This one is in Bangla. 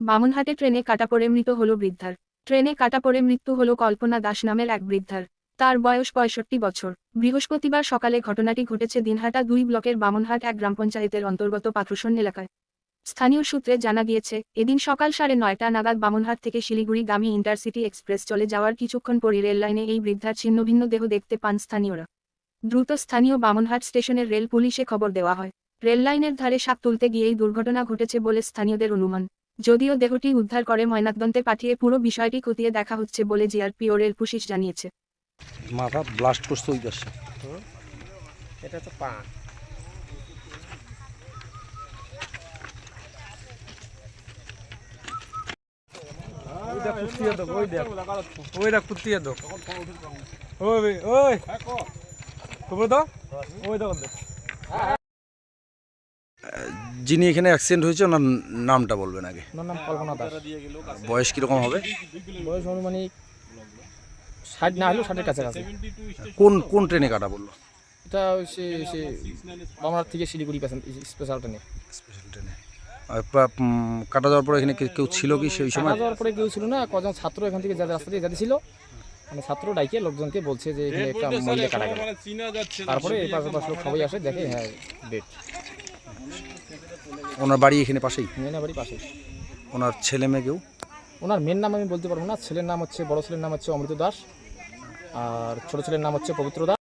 বামনহাটে ট্রেনে কাটা পড়ে মৃত হল বৃদ্ধার। ট্রেনে কাটা পড়ে মৃত্যু হল কল্পনা দাস নামের এক বৃদ্ধার। তার বয়স পঁয়ষট্টি বছর। বৃহস্পতিবার সকালে ঘটনাটি ঘটেছে দিনহাটা দুই ব্লকের বামনহাট এক গ্রাম পঞ্চায়েতের অন্তর্গত পাথুসন এলাকায়। স্থানীয় সূত্রে জানা গিয়েছে, এদিন সকাল সাড়ে নয়টা নাগাদ বামনহাট থেকে শিলিগুড়ি শিলিগুড়িগামী ইন্টারসিটি এক্সপ্রেস চলে যাওয়ার কিছুক্ষণ পরই রেল লাইনে এই বৃদ্ধার ছিন্নভিন্ন দেহ দেখতে পান স্থানীয়রা। দ্রুত স্থানীয় বামনহাট স্টেশনের রেল পুলিশে খবর দেওয়া হয়। রেললাইনের ধারে শাক তুলতে গিয়েই দুর্ঘটনা ঘটেছে বলে স্থানীয়দের অনুমান। যদিও দেহটি উদ্ধার করে ময়নাতদন্তে পাঠিয়ে পুরো বিষয়টি খতিয়ে দেখা হচ্ছে বলে জিআরপি ও রেল পুলিশ জানিয়েছে। মাথা ব্লাস্ট করছে ওই পাশে। এটা তো পা। ওই দেখ কুত্তিয়া ওই দেখ। ওই দেখ কুত্তিয়া দেখ ওই ওই। খবর দাও ওই দেখ দেখ যিনি এখানে অ্যাক্সিডেন্ট হয়েছে ওনার নামটা বলবেন আগে। ওনার নাম কল্পনা দাস। বয়স কীরকম হবে? বয়স অনুমানিক ষাট না হলেও ষাটের কাছাকাছি। কোন কোন ট্রেনে কাটা বলল এটা সে সে বামনার থেকে শিলিগুড়ি স্পেশাল ট্রেনে স্পেশাল ট্রেনে কাটা যাওয়ার পর এখানে কেউ ছিল কি সেই সময়? কাটা যাওয়ার পরে কেউ ছিল না কজন ছাত্র এখান থেকে যাদের রাস্তা দিয়ে যাচ্ছিল মানে ছাত্র ডাইকে লোকজনকে বলছে যে এখানে একটা মহিলা কাটা গেল। তারপরে এই পাশে পাশে লোক সবাই আসে দেখে হ্যাঁ ডেট ওনার বাড়ি এখানে পাশেই? মেনা বাড়ি পাশে ওনার ছেলে মেয়ে কেউ? ওনার মেন নাম আমি বলতে পারব না। ছেলের নাম হচ্ছে বড় ছেলের নাম হচ্ছে অমৃত দাস। আর ছোট ছেলের নাম হচ্ছে পবিত্র দাস।